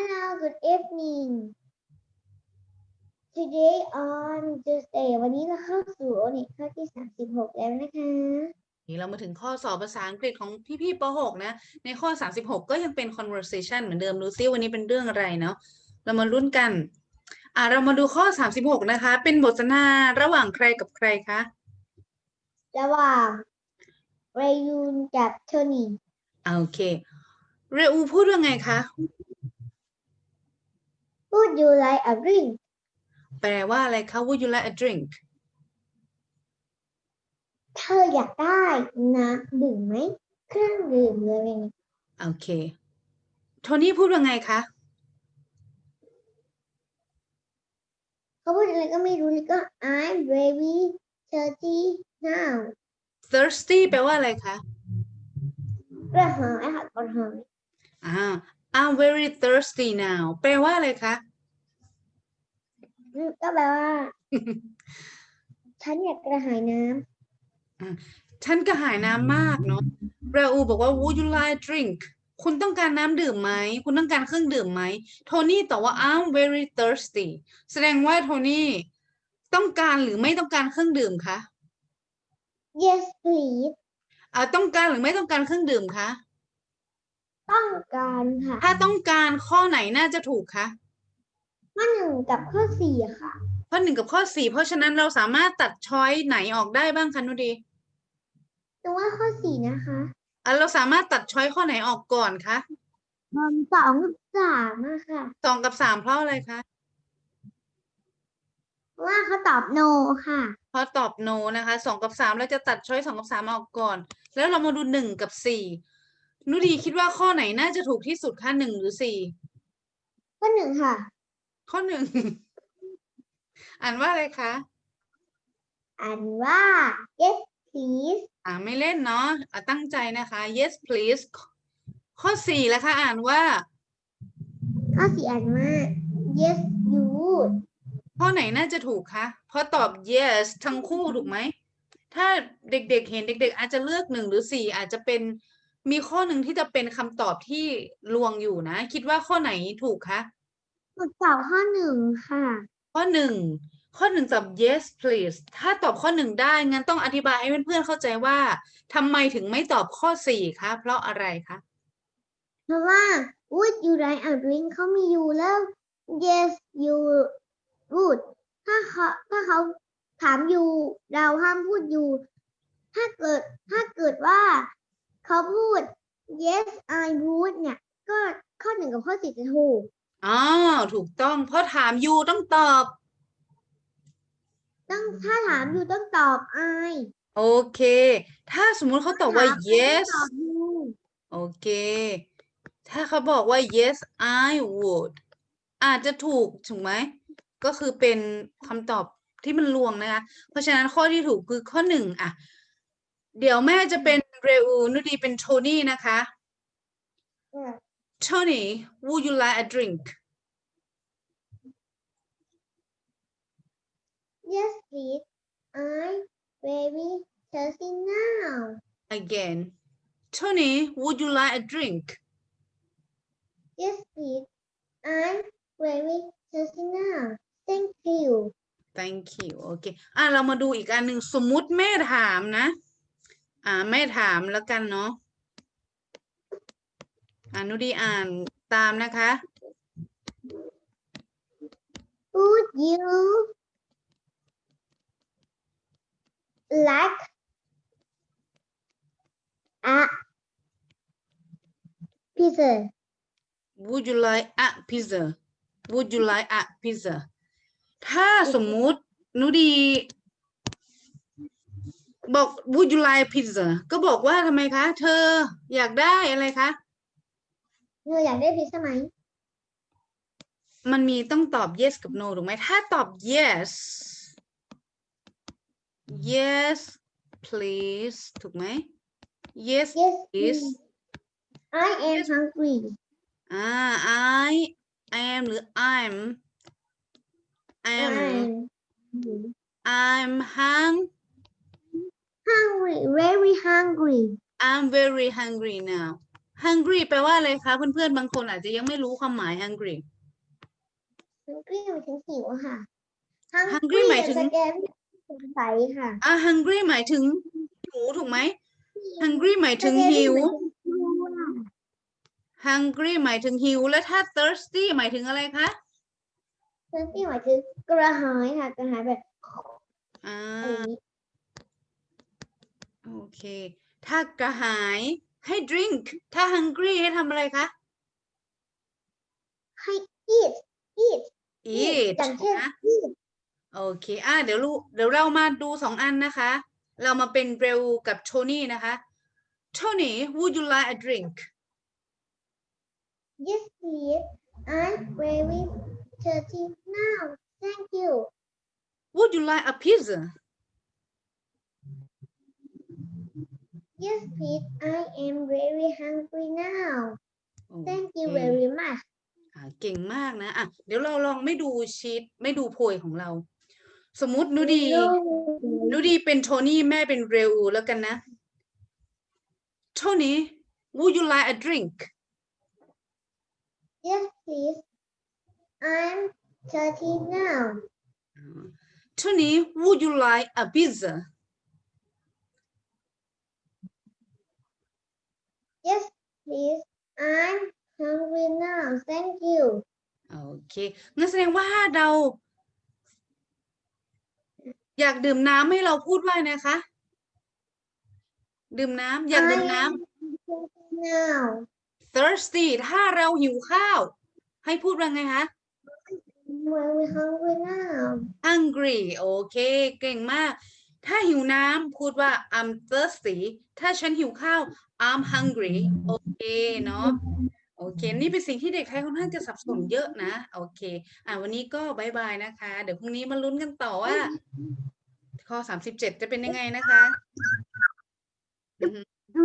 Hello, good evening. Today on Tuesday วันนี้เราเข้าสู่โอนิข้อที่ 36 แล้วนะคะ นี่เรามาถึงข้อสอบภาษาอังกฤษของพี่ๆป .6 นะ ในข้อ 36 ก็ยังเป็น conversation เหมือนเดิม ดูซิวันนี้เป็นเรื่องอะไรเนาะ เรามาลุ้นกัน อ่าเรามาดูข้อ 36 นะคะ เป็นบทสนทนาระหว่างใครกับใครคะ ระหว่างเรยูนกับโทนี่อ่าโอเค เรอูพูดว่าไงคะ พูด you like a drink แปลว่าอะไรคะ Would you like a drink เธออยากได้น้ำดื่มไหมเครื่องดื่มเลยโอเคโทนี่พูดว่าไงคะ เขาพูดอะไรก็ไม่รู้เลยก็ I'm very thirsty now thirsty แปลว่าอะไรคะกระหายค่ะกระหายอ่า I'm very thirsty now แปลว่าอะไรคะอืมก็แปลว่า ฉันอยากกระหายน้ฉันกระหายน้ำมากเนาะราอูบอกว่า would you like a drink คุณต้องการน้ำดื่มไหม คุณต้องการเครื่องดื่มไหม โทนี่ตอบว่า I'm very thirsty แสดงว่าโทนี่ต้องการหรือไม่ต้องการเครื่องดื่มคะำ yes please อ่าต้องการหรือไม่ต้องการเครื่องดื่มคะ ต้องการค่ะถ้าต้องการข้อไหนน่าจะถูกคะข้อหนึ่งกับข้อสี่ค่ะ ข้อหนึ่งกับข้อสี่เพราะฉะนั้นเราสามารถตัดช้อยไหนออกได้บ้างคะนุดีหนูว่าข้อสี่นะคะอะเราสามารถตัดช้อยข้อไหนออกก่อนคะอืมสองกับสามอะค่ะสองกับสามเพราะอะไรคะเพราะว่าเขาตอบ no ค่ะเพราะตอบ no นะคะสองกับสามเราจะตัดช้อยสองกับสามออกก่อน แล้วเรามาดูหนึ่งกับสี่ นุดีคิดว่าข้อไหนน่าจะถูกที่สุดคะหนึ่งหรือสี่ข้อหนึ่งค่ะ ข้อหนึ่ง อ่านว่าอะไรคะ อ่านว่า yes please อ่าไม่เล่นเนาะอะตั้งใจนะคะ yes please ข้อสี่แล้วคะอ่านว่า ข้อสี่อ่านว่า yes you would ข้อไหนน่าจะถูกคะเพราะตอบ yes ทั้งคู่ถูกไหม ถ้าเด็กๆเห็นเด็ก ๆ อาจจะเลือกหนึ่งหรือสี่อาจจะเป็น มีข้อหนึ่งที่จะเป็นคำตอบที่ลวงอยู่นะ คิดว่าข้อไหนถูกคะหนูตอบข้อหนึ่งค่ะ ข้อหนึ่งข้อหนึ่งตอบ yes please ถ้าตอบข้อหนึ่งได้งั้นต้องอธิบายให้เพื่อนๆเข้าใจว่าทำไมถึงไม่ตอบข้อสี่คะเพราะอะไรคะเพราะว่า would you like a drink เขามี you แล้ว yes you would ถ้าเขาถ้าเขาถาม you เราห้ามพูด you ถ้าเกิดถ้าเกิดว่า เขาพูด yes I would เนี่ย ก็ข้อหนึ่งกับข้อสี่จะถูกอ๋อถูกต้อง เพราะถาม you ต้องตอบ ต้องถ้าถาม you ต้องตอบ I โอเค ถ้าสมมุติเขาตอบว่า ถม yes ต้องตอบ you โอเค ถ้าเขาบอกว่า yes I would อาจจะถูกถูกไหม ก็คือเป็นคำตอบที่มันลวงนะคะ เพราะฉะนั้นข้อที่ถูกคือข้อหนึ่งอะเดี๋ยวแม่จะเป็น เรอูนุดีเป็นโทนี่นะคะ Tony would you like a drink yes please I very thirsty now again Tony would you like a drink yes please I very thirsty now thank you thank you โอเค อะ เรามาดูอีกอันหนึ่งสมมุติแม่ถามนะ อ่าแม่ถามแล้วกันเนาะอ่านุดีอ่านตามนะคะ would you like a pizza Would you like a pizza Would you like a pizza ถ้าสมมุตินุดี บอก Would you like a pizza ก็บอกว่าทำไมคะ เธออยากได้อะไรคะ เธออยากได้พิซซ่าไหมมันมีต้องตอบ yes กับ no ถูกไหมถ้าตอบ yes yes please ถูกไหม yes yes please please I am hungry อ่า I am หรือ I'm am I'm I'm hung hungry very hungry I'm very hungry now hungry แปลว่าอะไรคะเพื่อนๆ บางคนอาจจะยังไม่รู้ความหมาย hungry hungry หมายถึงหิวอะค่ะ hungry หมายถึงสแกนสงสัยค่ะอะ hungry หมายถึงหิวถูกไหม hungry หมายถึงหิว hungry หมายถึงหิว แล้วถ้า thirsty หมายถึงอะไรคะเซนซี่หมายถึงกระหายค่ะกระหายแบบอ่า อะไรอย่างนี้ โอเค ถ้ากระหายให้ drink ถ้า hungry ให้ทำอะไรคะ ให้ eat eat eat อย่างเช่นนะ eat โอเค อะ เดี๋ยวรู้เดี๋ยวเรามาดูสองอันนะคะ เรามาเป็นเรลกับโทนี่นะคะ Tony would you like a drink yes please I'm very thirsty now thank you would you like a pizza yes please I am very hungry now thank you โอเค very much อะเก่งมากนะอะเดี๋ยวเราลองไม่ดูชีตไม่ดูโพยของเรา สมมุติหนูดีหนูดีเป็นโทนี่แม่เป็นเรลแล้วกันนะ Tony would you like a drink yes please I'm thirsty now Tony would you like a pizza yes please I'm hungry now thank you โอเคงั้นแสดงว่าเรา อยากดื่มน้ำให้เราพูดว่าไงนะคะ ดื่มน้ำอยากดื่มน้ I am thirsty now ำ thirsty ถ้าเราหิวข้าว ให้พูดว่าไงคะ very hungry now hungry โอเค เก่งมาก ถ้าหิวน้ำพูดว่า I'm thirsty ถ้าฉันหิวข้าว I'm hungry โอเคเนาะโอเค นี่เป็นสิ่งที่เด็กไทยค่อนข้างจะสับสนเยอะนะ โอเค อ่าวันนี้ก็บายบายนะคะ เดี๋ยวพรุ่งนี้มาลุ้นกันต่อว่า ข้อสามสิบเจ็ดจะเป็นยังไงนะคะ